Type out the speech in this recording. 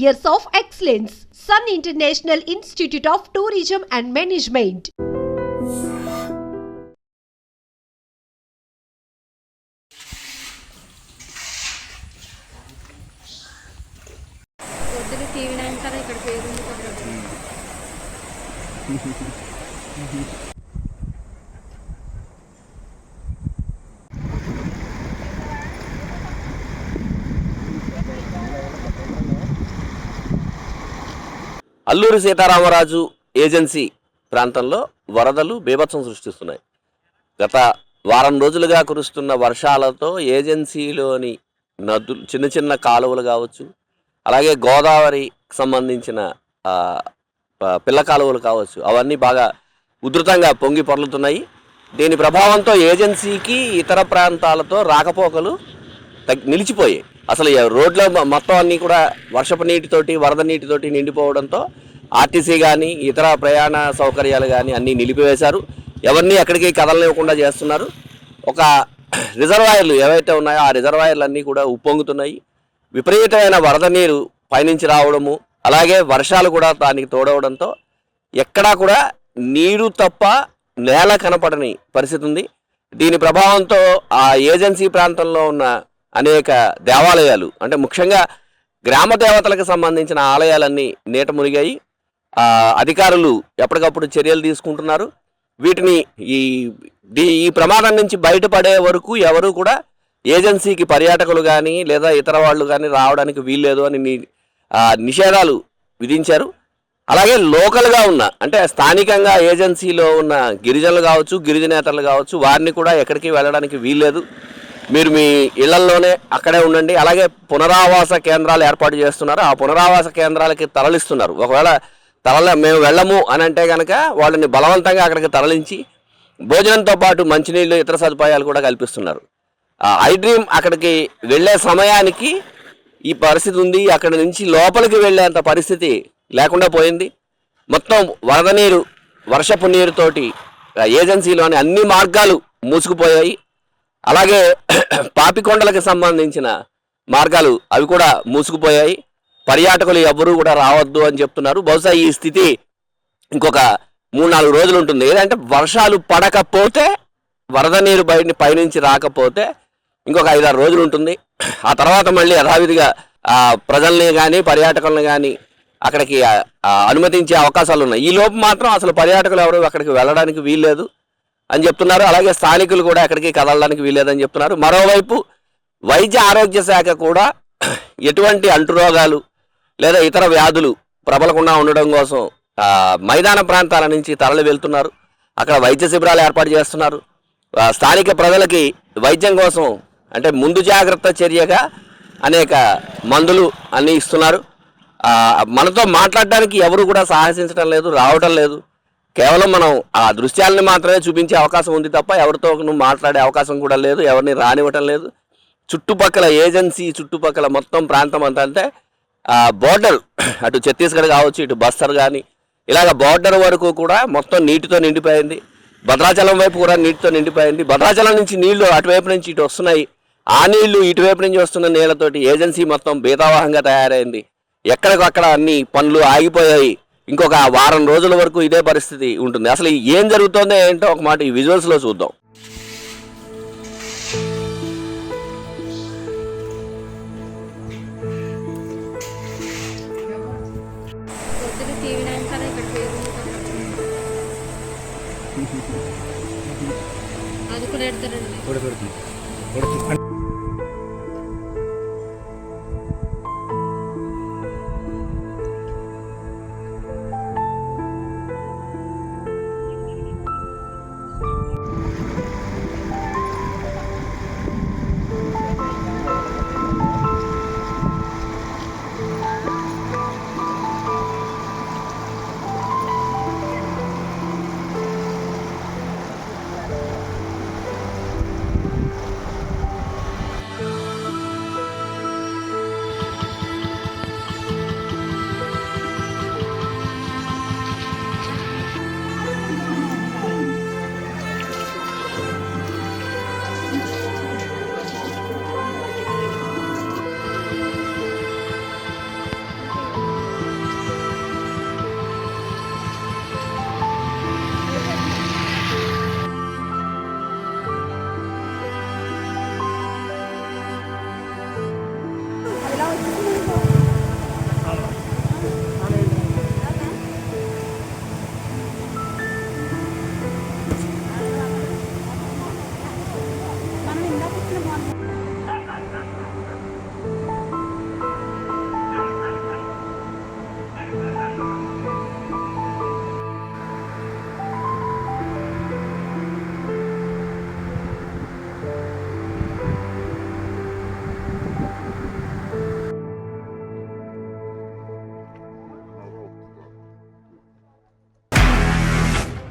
years of excellence. Sun International Institute of Tourism and Management. పొద్దున TV nine కదా ఇక్కడ పేరు Alluri Sitaramaraju agency ప్రాంతంలో వరదలు బీభత్సం సృష్టిస్తున్నాయి. గత వారం రోజులుగా కురుస్తున్న వర్షాలతో ఏజెన్సీలోని నదులు చిన్న చిన్న కాలువలు కావచ్చు అలాగే గోదావరికి సంబంధించిన పిల్ల కాలువలు కావచ్చు అవన్నీ బాగా ఉధృతంగా పొంగి పొరలుతున్నాయి. దీని ప్రభావంతో ఏజెన్సీకి ఇతర ప్రాంతాలతో రాకపోకలు నిలిచిపోయాయి అసలు రోడ్ల మొత్తం అన్నీ కూడా వర్షపు నీటితోటి వరద నీటితోటి నిండిపోవడంతో ఆర్టీసీ కానీ ఇతర ప్రయాణ సౌకర్యాలు కానీ అన్నీ నిలిపివేశారు. ఎవరిని ఎక్కడికి కదలనివ్వకుండా చేస్తున్నారు. ఒక రిజర్వాయర్లు ఏవైతే ఉన్నాయో ఆ రిజర్వాయర్లు అన్నీ కూడా ఉప్పొంగుతున్నాయి. విపరీతమైన వరద నీరు పైనుంచి రావడము అలాగే వర్షాలు కూడా దానికి తోడవడంతో ఎక్కడా కూడా నీరు తప్ప నేల కనపడని పరిస్థితి ఉంది దీని ప్రభావంతో ఆ ఏజెన్సీ ప్రాంతంలో ఉన్న అనేక దేవాలయాలు. అంటే ముఖ్యంగా గ్రామ దేవతలకు సంబంధించిన ఆలయాలన్నీ నీట మునిగాయి. అధికారులు ఎప్పటికప్పుడు చర్యలు తీసుకుంటున్నారు. వీటిని ఈ దీ- ఈ ప్రమాదం నుంచి బయటపడే వరకు ఎవరు కూడా ఏజెన్సీకి పర్యాటకులు కానీ లేదా ఇతర వాళ్ళు కానీ రావడానికి వీల్లేదు అని నిషేధాలు విధించారు. అలాగే లోకల్గా ఉన్న అంటే స్థానికంగా ఏజెన్సీలో ఉన్న గిరిజనులు కావచ్చు గిరిజనేతలు కావచ్చు వారిని కూడా ఎక్కడికి వెళ్ళడానికి వీల్లేదు. మీరు మీ ఇళ్ళల్లోనే అక్కడే ఉండండి. అలాగే పునరావాస కేంద్రాలు ఏర్పాటు చేస్తున్నారు. ఆ పునరావాస కేంద్రాలకి తరలిస్తున్నారు. ఒకవేళ తరల మేము వెళ్ళము అని అంటే కనుక వాళ్ళని బలవంతంగా అక్కడికి తరలించి భోజనంతో పాటు మంచినీళ్ళు ఇతర సదుపాయాలు కూడా కల్పిస్తున్నారు. ఐ డ్రీమ్ అక్కడికి వెళ్ళే సమయానికి ఈ పరిస్థితి ఉంది. అక్కడి నుంచి లోపలికి వెళ్ళేంత పరిస్థితి లేకుండా పోయింది. మొత్తం వరద నీరు వర్షపు నీరుతోటి ఏజెన్సీలోని అన్ని మార్గాలు మూసుకుపోయాయి. అలాగే పాపికొండలకు సంబంధించిన మార్గాలు అవి కూడా మూసుకుపోయాయి. పర్యాటకులు ఎవ్వరూ కూడా రావద్దు అని చెప్తున్నారు. బహుశా ఈ స్థితి ఇంకొక మూడు నాలుగు రోజులు ఉంటుంది. ఏదంటే వర్షాలు పడకపోతే వరద నీరు బయట పైనుంచి రాకపోతే ఇంకొక ఐదారు రోజులు ఉంటుంది. ఆ తర్వాత మళ్ళీ యథావిధిగా ఆ, ప్రజల్ని కానీ పర్యాటకులను కానీ అక్కడికి అనుమతించే అవకాశాలు ఉన్నాయి. ఈ లోపు మాత్రం అసలు పర్యాటకులు ఎవరు అక్కడికి వెళ్ళడానికి వీల్లేదు. అని చెప్తున్నారు. అలాగే స్థానికులు కూడా ఎక్కడికి కదలడానికి వీలేదని చెప్తున్నారు. మరోవైపు వైద్య ఆరోగ్య శాఖ కూడా ఎటువంటి అంటురోగాలు లేదా ఇతర వ్యాధులు ప్రబలకుండా ఉండడం కోసం మైదాన ప్రాంతాల నుంచి తరలి వెళ్తున్నారు. అక్కడ వైద్య శిబిరాలు ఏర్పాటు చేస్తున్నారు. స్థానిక ప్రజలకి వైద్యం కోసం అంటే ముందు జాగ్రత్త చర్యగా అనేక మందులు అన్నీ ఇస్తున్నారు. మనతో మాట్లాడడానికి ఎవరు కూడా సాహసించడం లేదు రావటం లేదు. కేవలం మనం ఆ దృశ్యాలని మాత్రమే చూపించే అవకాశం ఉంది తప్ప ఎవరితో నువ్వు మాట్లాడే అవకాశం కూడా లేదు ఎవరిని రానివ్వటం లేదు. చుట్టుపక్కల ఏజెన్సీ చుట్టుపక్కల మొత్తం ప్రాంతం అంతా అంటే ఆ బోర్డర్ అటు ఛత్తీస్గఢ్ కావచ్చు ఇటు బస్తర్ కానీ ఇలాగ బోర్డర్ వరకు కూడా మొత్తం నీటితో నిండిపోయింది. భద్రాచలం వైపు కూడా నీటితో నిండిపోయింది. భద్రాచలం నుంచి నీళ్ళు అటువైపు నుంచి ఇటు వస్తున్నాయి. ఆ నీళ్ళు ఇటువైపు నుంచి వస్తున్న నీళ్ళతోటి ఏజెన్సీ మొత్తం బీతావాహంగా తయారైంది. ఎక్కడికక్కడ అన్ని పనులు ఆగిపోయాయి. ఇంకొక వారం రోజుల వరకు ఇదే పరిస్థితి ఉంటుంది. అసలు ఏం జరుగుతుందో ఏంటో ఒక మాట ఈ విజువల్స్లో చూద్దాం. పొద్దున టీవీ నైన్ కదా ఇక్కడ పేరు ఉంది కదా అది కూడా ఎడతారండి